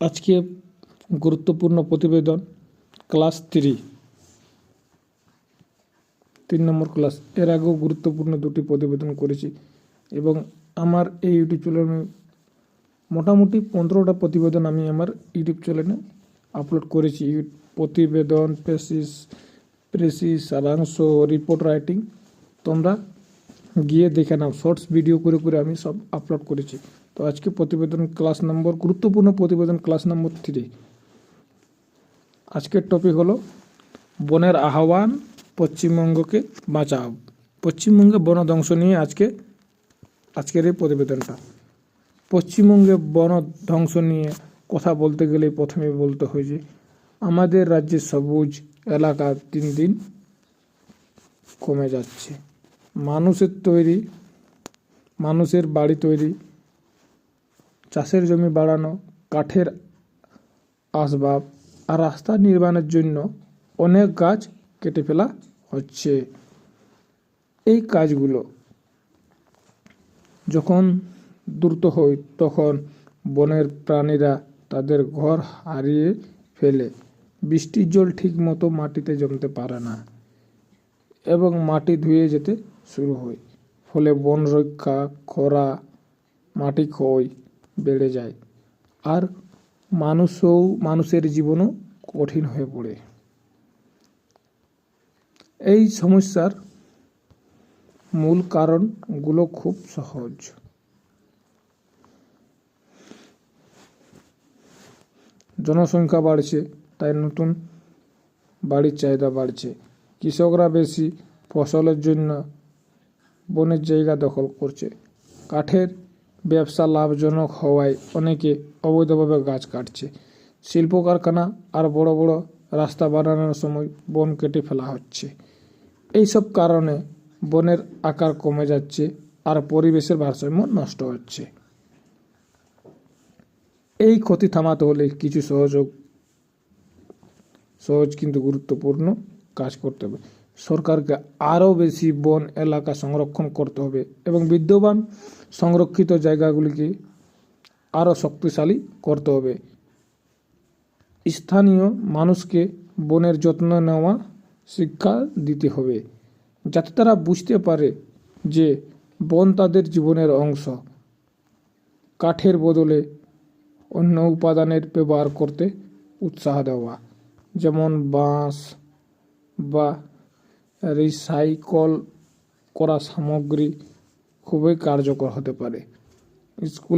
আজকে গুরুত্বপূর্ণ প্রতিবেদন, ক্লাস থ্রি। তিন নম্বর ক্লাস। এর আগেও গুরুত্বপূর্ণ দুটি প্রতিবেদন করেছি এবং আমার এই ইউটিউব চ্যানেলে মোটামুটি পনেরোটা প্রতিবেদন আমি আমার ইউটিউব চ্যানেলে আপলোড করেছি। প্রতিবেদন পেসিস প্রেসিস সারাংশ, রিপোর্ট রাইটিং। তোমরা গিয়ে দেখে নাও শর্টস ভিডিও করে করে আমি সব আপলোড করেছি। তো আজকে প্রতিবেদন ক্লাস নম্বর গুরুত্বপূর্ণ প্রতিবেদন ক্লাস নম্বর থ্রি আজকের টপিক হলো, বনের আহ্বান পশ্চিমবঙ্গকে বাঁচাও। পশ্চিমবঙ্গে বন ধ্বংস নিয়ে আজকে, আজকের এই প্রতিবেদনটা। পশ্চিমবঙ্গে বন ধ্বংস নিয়ে কথা বলতে গেলে প্রথমে বলতে হয় যে, আমাদের রাজ্যে সবুজ এলাকা দিন দিন কমে যাচ্ছে। মানুষের তৈরি, মানুষের বাড়ি তৈরি, চাষের জমি বাড়ানো, কাঠের আসবাব আর রাস্তা নির্মাণের জন্য অনেক গাছ কেটে ফেলা হচ্ছে। এই কাজগুলো যখন দ্রুত হয়, তখন বনের প্রাণীরা তাদের ঘর হারিয়ে ফেলে। বৃষ্টির জল ঠিক মতো মাটিতে জমতে পারে না এবং মাটি ধুয়ে যেতে শুরু হয়। ফলে বন রক্ষা খরা মাটি ক্ষয় বেড়ে যায় আর মানুষও, মানুষের জীবনও কঠিন হয়ে পড়ে। এই সমস্যার মূল কারণগুলো খুব সহজ। জনসংখ্যা বাড়ছে, তাই নতুন বাড়ির চাহিদা বাড়ছে। কৃষকরা বেশি ফসলের জন্য বনের জায়গা দখল করছে। কাঠের ব্যবসা লাভজনক হওয়ায় অনেকে অবৈধভাবে গাছ কাটছে। শিল্প কারখানা আর বড় বড় রাস্তা বানানোর সময় বন কেটে ফেলা হচ্ছে। এইসব কারণে বনের আকার কমে যাচ্ছে আর পরিবেশের ভারসাম্য নষ্ট হচ্ছে। এই ক্ষতি থামাতে হলে কিছু সহযোগ, সহজ কিন্তু গুরুত্বপূর্ণ কাজ করতে হবে। সরকারকে আরও বেশি বন এলাকা সংরক্ষণ করতে হবে এবং বিদ্যমান সংরক্ষিত জায়গাগুলিকে আরও শক্তিশালী করতে হবে। স্থানীয় মানুষকে বনের যত্ন নেওয়া শিক্ষা দিতে হবে, যাতে তারা বুঝতে পারে যে বন তাদের জীবনের অংশ। কাঠের বদলে অন্য উপাদানের ব্যবহার করতে উৎসাহ দেওয়া, যেমন বাঁশ বা রিসাইকল করা সামগ্রী খুবই কার্যকর হতে পারে। স্কুল